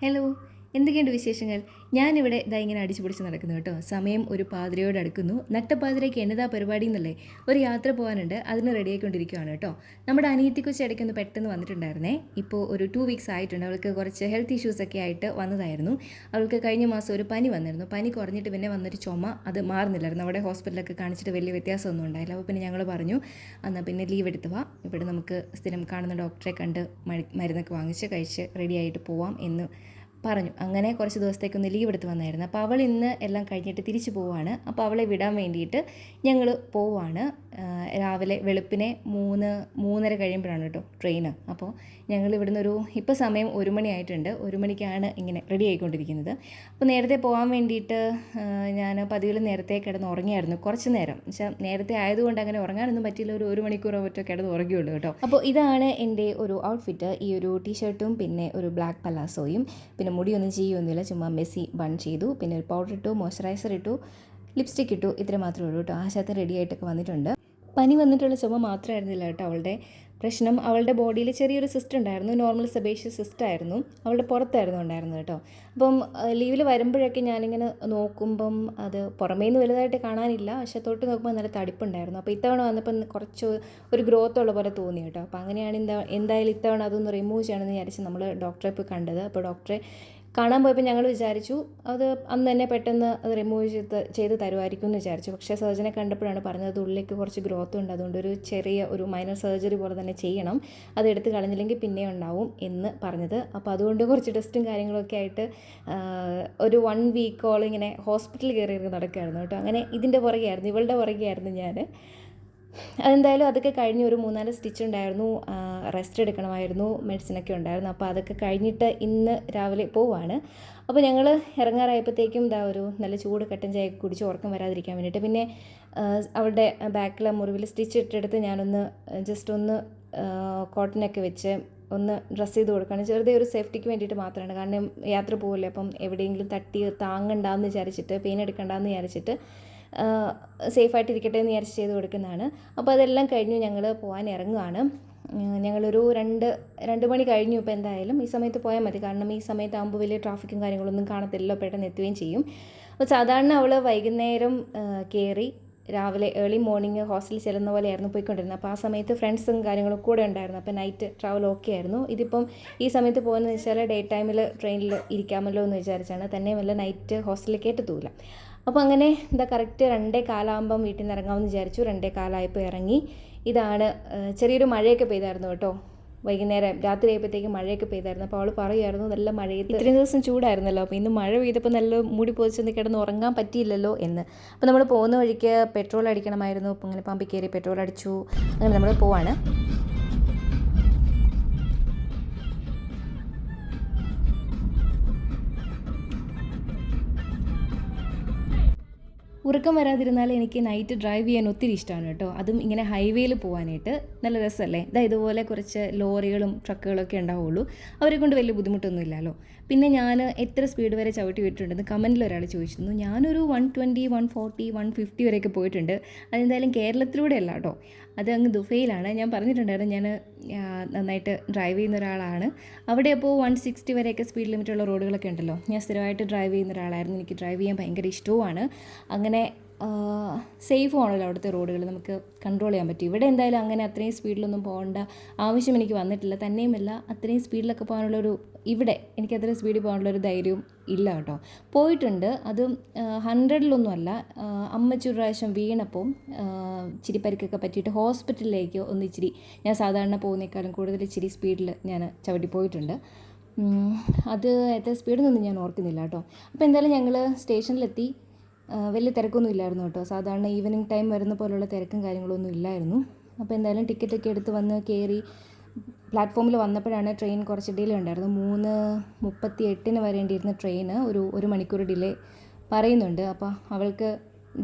Hello. എന്തൊക്കെയുണ്ട് വിശേഷങ്ങൾ? ഞാനിവിടെ ഇതാ ഇങ്ങനെ അടിച്ചു പിടിച്ച് നടക്കുന്നു കേട്ടോ. സമയം ഒരു പാതിരയോട് അടുക്കുന്നു. നട്ടപ്പാതിരയ്ക്ക് എന്നതാ പരിപാടി എന്നല്ലേ? ഒരു യാത്ര പോകാനുണ്ട്. അതിന് റെഡി ആയിക്കൊണ്ടിരിക്കുകയാണ് കേട്ടോ. നമ്മുടെ അനിയത്തി കൊച്ചി ഇടയ്ക്കൊന്ന് പെട്ടെന്ന് വന്നിട്ടുണ്ടായിരുന്നേ. ഇപ്പോൾ ഒരു ടു വീക്സ് ആയിട്ടുണ്ട്. അവൾക്ക് കുറച്ച് ഹെൽത്ത് ഇഷ്യൂസ് ഒക്കെ ആയിട്ട് വന്നതായിരുന്നു. അവൾക്ക് കഴിഞ്ഞ മാസം ഒരു പനി വന്നിരുന്നു. പനി കുറഞ്ഞിട്ട് പിന്നെ വന്നൊരു ചുമ. അത് മാറുന്നില്ലായിരുന്നു. അവിടെ ഹോസ്പിറ്റലൊക്കെ കാണിച്ചിട്ട് വലിയ വ്യത്യാസമൊന്നും ഉണ്ടായില്ല. അപ്പോൾ പിന്നെ ഞങ്ങൾ പറഞ്ഞു എന്നാൽ പിന്നെ ലീവ് എടുത്ത് വാ. ഇവിടെ നമുക്ക് സ്ഥിരം കാണുന്ന ഡോക്ടറെ കണ്ട് മരുന്നൊക്കെ വാങ്ങിച്ച് കഴിച്ച് റെഡിയായിട്ട് പോവാം എന്ന് പറഞ്ഞു അങ്ങനെ കുറച്ച് ദിവസത്തേക്കൊന്ന് ലീവ് എടുത്ത് വന്നായിരുന്നു. അപ്പോൾ അവൾ ഇന്ന് എല്ലാം കഴിഞ്ഞിട്ട് തിരിച്ചു പോവാണ്. അപ്പോൾ അവളെ വിടാൻ വേണ്ടിയിട്ട് ഞങ്ങൾ പോവാണ്. രാവിലെ വെളുപ്പിനെ മൂന്ന് മൂന്നര കഴിയുമ്പോഴാണ് കേട്ടോ ട്രെയിന് അപ്പോൾ ഞങ്ങൾ ഇവിടുന്ന് ഒരു ഇപ്പോൾ സമയം ഒരു മണിയായിട്ടുണ്ട് ഒരു മണിക്കാണ് ഇങ്ങനെ റെഡി ആയിക്കൊണ്ടിരിക്കുന്നത്. അപ്പോൾ നേരത്തെ പോകാൻ വേണ്ടിയിട്ട് ഞാൻ പതിവിൽ നേരത്തെ കിടന്ന് ഉറങ്ങിയായിരുന്നു. കുറച്ച് നേരം. പക്ഷേ നേരത്തെ ആയതുകൊണ്ട് അങ്ങനെ ഉറങ്ങാനൊന്നും പറ്റിയില്ല. ഒരു ഒരു മണിക്കൂറോ മറ്റോ കിടന്ന് ഉറങ്ങിയുള്ളൂ കേട്ടോ. അപ്പോൾ ഇതാണ് എന്റെ ഒരു ഔട്ട്ഫിറ്റ് ഈ ഒരു ടീഷർട്ടും പിന്നെ ഒരു ബ്ലാക്ക് പലാസോയും പിന്നെ മുടിയൊന്നും ചെയ്യുമൊന്നുമില്ല ചുമ്മാ മെസ്സി ബൺ ചെയ്തു. പിന്നെ ഒരു പൗഡർ ഇട്ടു മോയ്സ്ചറൈസർ ഇട്ടു ലിപ്സ്റ്റിക് ഇട്ടു. ഇത്ര മാത്രമേ ഉള്ളൂ കേട്ടോ. ആശാത്ത് റെഡി ആയിട്ടൊക്കെ വന്നിട്ടുണ്ട്. പനി വന്നിട്ടുള്ള ചുമ മാത്രമായിരുന്നില്ല കേട്ടോ അവളുടെ. പ്രശ്നം അവളുടെ ബോഡിയിൽ ചെറിയൊരു സിസ്റ്റ് ഉണ്ടായിരുന്നു നോർമൽ സെബേഷ്യസ് സിസ്റ്റ് ആയിരുന്നു അവളുടെ പുറത്തായിരുന്നു ഉണ്ടായിരുന്നത് കേട്ടോ. അപ്പം ലീവിൽ വരുമ്പോഴൊക്കെ ഞാനിങ്ങനെ നോക്കുമ്പം അത് പുറമേ നിന്ന് വലുതായിട്ട് കാണാനില്ല പക്ഷെ തൊട്ട് നോക്കുമ്പോൾ നല്ല തടിപ്പുണ്ടായിരുന്നു. അപ്പോൾ ഇത്തവണ വന്നപ്പം കുറച്ച് ഒരു ഗ്രോത്ത് ഉള്ള പോലെ തോന്നി കേട്ടോ. അപ്പോൾ അങ്ങനെയാണ് എന്താ എന്തായാലും ഇത്തവണ അതൊന്ന് റിമൂവ് ചെയ്യണമെന്ന് വിചാരിച്ച് നമ്മൾ ഡോക്ടറെ പോയി കണ്ടത്. അപ്പോൾ ഡോക്ടറെ കാണാൻ പോയപ്പോൾ ഞങ്ങൾ വിചാരിച്ചു അത് അന്ന് തന്നെ പെട്ടെന്ന് അത് റിമൂവ് ചെയ്ത് ചെയ്ത് തരുമായിരിക്കും എന്ന് വിചാരിച്ചു. പക്ഷേ സർജനെ കണ്ടപ്പോഴാണ് പറഞ്ഞത് ഉള്ളിലേക്ക് കുറച്ച് ഗ്രോത്ത് ഉണ്ട്. അതുകൊണ്ട് ഒരു ചെറിയ ഒരു മൈനർ സർജറി പോലെ തന്നെ ചെയ്യണം. അത് എടുത്ത് കളഞ്ഞില്ലെങ്കിൽ പിന്നെ ഉണ്ടാവും എന്ന് പറഞ്ഞത്. അപ്പോൾ അതുകൊണ്ട് കുറച്ച് ടെസ്റ്റും കാര്യങ്ങളൊക്കെ ആയിട്ട് ഒരു വൺ വീക്കോളം ഇങ്ങനെ ഹോസ്പിറ്റലിൽ കയറി നടക്കുകയായിരുന്നു കേട്ടോ. അങ്ങനെ ഇതിന്റെ പുറകെയായിരുന്നു ഇവളുടെ പുറകെയായിരുന്നു ഞാൻ അതെന്തായാലും അതൊക്കെ കഴിഞ്ഞ് ഒരു മൂന്നാൽ സ്റ്റിച്ച് ഉണ്ടായിരുന്നു. റെസ്റ്റ് എടുക്കണമായിരുന്നു മെഡിസിനൊക്കെ ഉണ്ടായിരുന്നു. അപ്പോൾ അതൊക്കെ കഴിഞ്ഞിട്ട് ഇന്ന് രാവിലെ പോവാണ്. അപ്പോൾ ഞങ്ങൾ ഇറങ്ങാറായപ്പോഴത്തേക്കും ഇതാ ഒരു നല്ല ചൂട് കട്ടൻ ചായ കുടിച്ച് ഉറക്കം വരാതിരിക്കാൻ വേണ്ടിയിട്ട് പിന്നെ അവളുടെ ബാക്കിലെ മുറിവിൽ സ്റ്റിച്ച് ഇട്ടെടുത്ത് ഞാനൊന്ന് ജസ്റ്റ് ഒന്ന് കോട്ടനൊക്കെ വെച്ച് ഒന്ന് ഡ്രസ്സ് ചെയ്ത് കൊടുക്കുകയാണ് വെറുതെ ഒരു സേഫ്റ്റിക്ക് വേണ്ടിയിട്ട് മാത്രമാണ്. കാരണം യാത്ര പോകില്ലേ അപ്പം എവിടെയെങ്കിലും തട്ടി താങ്ങണ്ടെന്ന് വിചാരിച്ചിട്ട് പെയിൻ എടുക്കണ്ടെന്ന് വിചാരിച്ചിട്ട് സേഫായിട്ട് ഇരിക്കട്ടെ എന്ന് വിചാരിച്ച് ചെയ്ത് കൊടുക്കുന്നതാണ്. അപ്പോൾ അതെല്ലാം കഴിഞ്ഞ് ഞങ്ങൾ പോകാൻ ഇറങ്ങുകയാണ് ഞങ്ങളൊരു രണ്ട് രണ്ട് മണി കഴിഞ്ഞു ഇപ്പോൾ എന്തായാലും. ഈ സമയത്ത് പോയാൽ മതി. കാരണം ഈ സമയത്താകുമ്പോൾ വലിയ ട്രാഫിക്കും കാര്യങ്ങളൊന്നും കാണത്തില്ലല്ലോ. പെട്ടെന്ന് എത്തുകയും ചെയ്യും. അപ്പോൾ സാധാരണ അവൾ വൈകുന്നേരം കയറി രാവിലെ ഏർലി മോർണിംഗ് ഹോസ്റ്റലിൽ ചെല്ലുന്ന പോലെയായിരുന്നു പോയിക്കൊണ്ടിരുന്നത്. അപ്പോൾ ആ സമയത്ത് ഫ്രണ്ട്സും കാര്യങ്ങളും കൂടെ ഉണ്ടായിരുന്നു. അപ്പോൾ നൈറ്റ് ട്രാവൽ ഓക്കെ ആയിരുന്നു. ഇതിപ്പം ഈ സമയത്ത് പോകുന്നതെന്ന് വെച്ചാൽ ഡേ ടൈമിൽ ട്രെയിനിൽ ഇരിക്കാമല്ലോ എന്ന് വിചാരിച്ചാണ്. തന്നെയുമല്ല നൈറ്റ് ഹോസ്റ്റലിൽ കയറ്റത്തൂല അപ്പോൾ അങ്ങനെ എന്താ കറക്റ്റ് രണ്ടേ കാലാകുമ്പം വീട്ടിൽ നിന്ന് ഇറങ്ങാമെന്ന് വിചാരിച്ചു. രണ്ടേ കാലമായപ്പോൾ ഇറങ്ങി. ഇതാണ് ചെറിയൊരു മഴയൊക്കെ പെയ്തായിരുന്നു കേട്ടോ. വൈകുന്നേരം രാത്രി ആയപ്പോഴത്തേക്ക് മഴയൊക്കെ പെയ്തായിരുന്നു. അപ്പോൾ അവൾ പറയുമായിരുന്നു നല്ല മഴയത്ത് ഇത്രയും ദിവസം ചൂടായിരുന്നല്ലോ. അപ്പോൾ ഇന്ന് മഴ പെയ്തപ്പോൾ നല്ല മൂടി പൊതിച്ചൊന്ന് കിടന്ന് ഉറങ്ങാൻ പറ്റിയില്ലല്ലോ എന്ന്. അപ്പോൾ നമ്മൾ പോകുന്ന വഴിക്ക് പെട്രോൾ അടിക്കണമായിരുന്നു. അപ്പോൾ അങ്ങനെ പമ്പിൽ കയറി പെട്രോൾ അടിച്ചു. അങ്ങനെ നമ്മൾ പോവാണ്. ഉറക്കം വരാതിരുന്നാൽ എനിക്ക് നൈറ്റ് ഡ്രൈവ് ചെയ്യാൻ ഒത്തിരി ഇഷ്ടമാണ് കേട്ടോ. അതും ഇങ്ങനെ ഹൈവേയിൽ പോകാനായിട്ട് നല്ല രസമല്ലേ ഇതാ ഇതുപോലെ കുറച്ച് ലോറികളും ട്രക്കുകളൊക്കെ ഉണ്ടാവുള്ളൂ. അവരെ കൊണ്ട് വലിയ ബുദ്ധിമുട്ടൊന്നും ഇല്ലല്ലോ പിന്നെ ഞാൻ എത്ര സ്പീഡ് വരെ ചവിട്ടി വിട്ടിട്ടുണ്ടെന്ന് കമന്റിൽ ഒരാൾ ചോദിച്ചിരുന്നു. ഞാനൊരു one twenty one forty one fifty വരെയൊക്കെ പോയിട്ടുണ്ട്. അതെന്തായാലും കേരളത്തിലൂടെ അല്ല കേട്ടോ. അത് അങ്ങ് ദുബൈയിലാണ്. ഞാൻ പറഞ്ഞിട്ടുണ്ടായിരുന്നു ഞാൻ നന്നായിട്ട് ഡ്രൈവ് ചെയ്യുന്ന ഒരാളാണ്. അവിടെ അപ്പോൾ വൺ സിക്സ്റ്റി വരെയൊക്കെ സ്പീഡ് ലിമിറ്റുള്ള റോഡുകളൊക്കെ ഉണ്ടല്ലോ. ഞാൻ സ്ഥിരമായിട്ട് ഡ്രൈവ് ചെയ്യുന്ന ഒരാളായിരുന്നു. എനിക്ക് ഡ്രൈവ് ചെയ്യാൻ ഭയങ്കര ഇഷ്ടവുമാണ്. അങ്ങനെ സേഫും ആണല്ലോ അവിടുത്തെ റോഡുകൾ നമുക്ക് കൺട്രോൾ ചെയ്യാൻ പറ്റും. ഇവിടെ എന്തായാലും അങ്ങനെ അത്രയും സ്പീഡിലൊന്നും പോകേണ്ട ആവശ്യം എനിക്ക് വന്നിട്ടില്ല. തന്നെയുമല്ല അത്രയും സ്പീഡിലൊക്കെ പോകാനുള്ളൊരു ഇവിടെ എനിക്ക് അത്രയും സ്പീഡിൽ പോകാനുള്ളൊരു ധൈര്യവും ഇല്ല കേട്ടോ. പോയിട്ടുണ്ട്. അത് ഹൺഡ്രഡിലൊന്നും അല്ല. അമ്മ അമ്മച്ചി ഒരു പ്രാവശ്യം വീണപ്പം ഇച്ചിരി പരിക്കൊക്കെ പറ്റിയിട്ട് ഹോസ്പിറ്റലിലേക്ക് ഒന്ന് ഇച്ചിരി ഞാൻ സാധാരണ പോകുന്നേക്കാളും കൂടുതൽ ഇച്ചിരി സ്പീഡിൽ ഞാൻ ചവിട്ടി പോയിട്ടുണ്ട്. അത് എത്ര സ്പീഡിൽ നിന്നും ഞാൻ ഓർക്കുന്നില്ല കേട്ടോ. അപ്പോൾ എന്തായാലും ഞങ്ങൾ സ്റ്റേഷനിലെത്തി. വലിയ തിരക്കൊന്നും ഇല്ലായിരുന്നു കേട്ടോ. സാധാരണ ഈവനിങ് ടൈം വരുന്ന പോലുള്ള തിരക്കും കാര്യങ്ങളൊന്നും ഇല്ലായിരുന്നു. അപ്പോൾ എന്തായാലും ടിക്കറ്റൊക്കെ എടുത്ത് വന്ന് കയറി പ്ലാറ്റ്ഫോമിൽ വന്നപ്പോഴാണ് ട്രെയിൻ കുറച്ച് ഡിലേ ഉണ്ടായിരുന്നു മൂന്ന് മുപ്പത്തി എട്ടിന് വരേണ്ടിയിരുന്ന ട്രെയിന് ഒരു ഒരു മണിക്കൂർ ഡിലേ പറയുന്നുണ്ട്. അപ്പോൾ അവൾക്ക്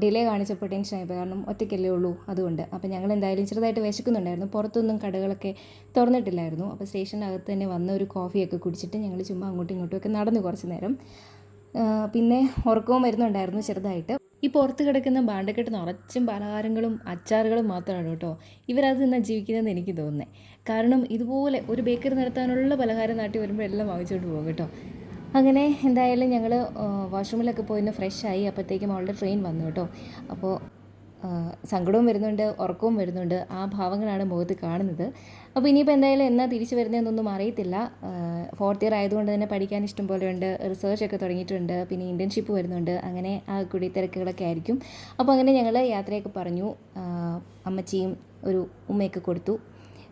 ഡിലേ കാണിച്ചപ്പോൾ ടെൻഷനായിപ്പോയി കാരണം ഒറ്റയ്ക്കല്ലേ ഉള്ളൂ അതുകൊണ്ട്. അപ്പോൾ ഞങ്ങൾ എന്തായാലും ചെറുതായിട്ട് വിശക്കുന്നുണ്ടായിരുന്നു. പുറത്തൊന്നും കടകളൊക്കെ തുറന്നിട്ടില്ലായിരുന്നു. അപ്പോൾ സ്റ്റേഷനകത്ത് തന്നെ വന്ന ഒരു കോഫിയൊക്കെ കുടിച്ചിട്ട് ഞങ്ങൾ ചുമ്മാ അങ്ങോട്ടും ഇങ്ങോട്ടും ഒക്കെ നടന്നു കുറച്ച് നേരം. പിന്നെ ഉറക്കവും വരുന്നുണ്ടായിരുന്നു ചെറുതായിട്ട്. ഈ പുറത്ത് കിടക്കുന്ന ബാണ്ടക്കെട്ട് നിറച്ചും പലഹാരങ്ങളും അച്ചാറുകളും മാത്രമാണ് കേട്ടോ. ഇവരത് നിന്നാണ് ജീവിക്കുന്നതെന്ന് എനിക്ക് തോന്നുന്നത് കാരണം ഇതുപോലെ ഒരു ബേക്കറി നടത്താനുള്ള പലഹാരം നാട്ടി വരുമ്പോൾ എല്ലാം വാങ്ങിച്ചുകൊണ്ട് പോകും കേട്ടോ. അങ്ങനെ എന്തായാലും ഞങ്ങൾ വാഷ്റൂമിലൊക്കെ ഫ്രഷ് ആയി അപ്പോഴത്തേക്കും അവളുടെ ട്രെയിൻ വന്നു കേട്ടോ. അപ്പോൾ സങ്കടവും വരുന്നുണ്ട് ഉറക്കവും വരുന്നുണ്ട്. ആ ഭാവങ്ങളാണ് മുഖത്ത് കാണുന്നത്. അപ്പോൾ ഇനിയിപ്പോൾ എന്തായാലും എന്നാ തിരിച്ചു വരുന്നതെന്നൊന്നും അറിയത്തില്ല. ഫോർത്ത് ഇയർ ആയതുകൊണ്ട് തന്നെ പഠിക്കാൻ ഇഷ്ടം പോലെ ഉണ്ട് റിസർച്ച് ഒക്കെ തുടങ്ങിയിട്ടുണ്ട്. പിന്നെ ഇന്റേൺഷിപ്പ് വരുന്നുണ്ട്. അങ്ങനെ ആ കുടി തിരക്കുകളൊക്കെ ആയിരിക്കും. അപ്പോൾ അങ്ങനെ ഞങ്ങൾ യാത്രയൊക്കെ പറഞ്ഞു. അമ്മച്ചിയും ഒരു ഉമ്മയൊക്കെ കൊടുത്തു.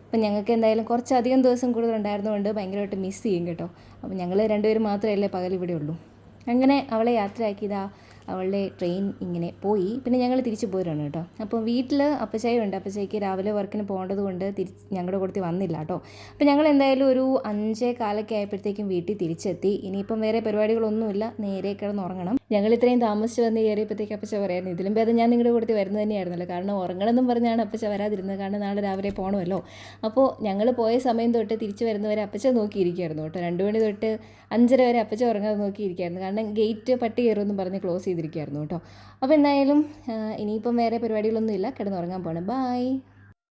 അപ്പം ഞങ്ങൾക്ക് എന്തായാലും കുറച്ചധികം ദിവസം കൂടുതൽ ഉണ്ടായിരുന്നതുകൊണ്ട് ഭയങ്കരമായിട്ട് മിസ് ചെയ്യും കേട്ടോ. അപ്പം ഞങ്ങൾ രണ്ടുപേരും മാത്രമല്ലേ പകൽ ഇവിടെ ഉള്ളൂ. അങ്ങനെ അവളെ യാത്രയാക്കിയതാ അവളുടെ ട്രെയിൻ ഇങ്ങനെ പോയി. പിന്നെ ഞങ്ങൾ തിരിച്ചു പോരാണ് കേട്ടോ. അപ്പോൾ വീട്ടിൽ അപ്പച്ചായുണ്ട്. അപ്പച്ചായ്ക്ക് രാവിലെ വർക്കിന് പോകേണ്ടത് കൊണ്ട് തിരിച്ച് ഞങ്ങളുടെ കൂടത്തിൽ വന്നില്ല കേട്ടോ. അപ്പോൾ ഞങ്ങൾ എന്തായാലും ഒരു അഞ്ചേ കാലൊക്കെ ആയപ്പോഴത്തേക്കും വീട്ടിൽ തിരിച്ചെത്തി. ഇനിയിപ്പം വേറെ പരിപാടികളൊന്നുമില്ല. നേരെ കിടന്ന് ഉറങ്ങണം. ഞങ്ങൾ ഇത്രയും താമസിച്ച് വന്ന് കയറിയപ്പോഴത്തേക്ക് അപ്പച്ച പറയായിരുന്നു ഇതിലും ഭേദം ഞാൻ നിങ്ങളുടെ കൂട്ടത്തിൽ വരുന്നത് തന്നെയായിരുന്നല്ലോ. കാരണം ഉറങ്ങണമെന്നും പറഞ്ഞാണ് അപ്പച്ച വരാതിരുന്നത്. കാരണം നാളെ രാവിലെ പോകണമല്ലോ അപ്പോൾ ഞങ്ങൾ പോയ സമയം തൊട്ട് തിരിച്ച് വരുന്നവരെ അപ്പച്ച നോക്കിയിരിക്കുമായിരുന്നു കേട്ടോ. രണ്ട് മണി തൊട്ട് അഞ്ചര വരെ അപ്പച്ച ഉറങ്ങാതെ നോക്കിയിരിക്കുകയായിരുന്നു കാരണം ഗേറ്റ് പട്ടി കയറുമെന്നും പറഞ്ഞ് ക്ലോസ് ചെയ്തിരിക്കുകയായിരുന്നു കേട്ടോ. അപ്പോൾ എന്തായാലും ഇനിയിപ്പം വേറെ പരിപാടികളൊന്നുമില്ല. കിടന്നുറങ്ങാൻ പോകണം ബായ്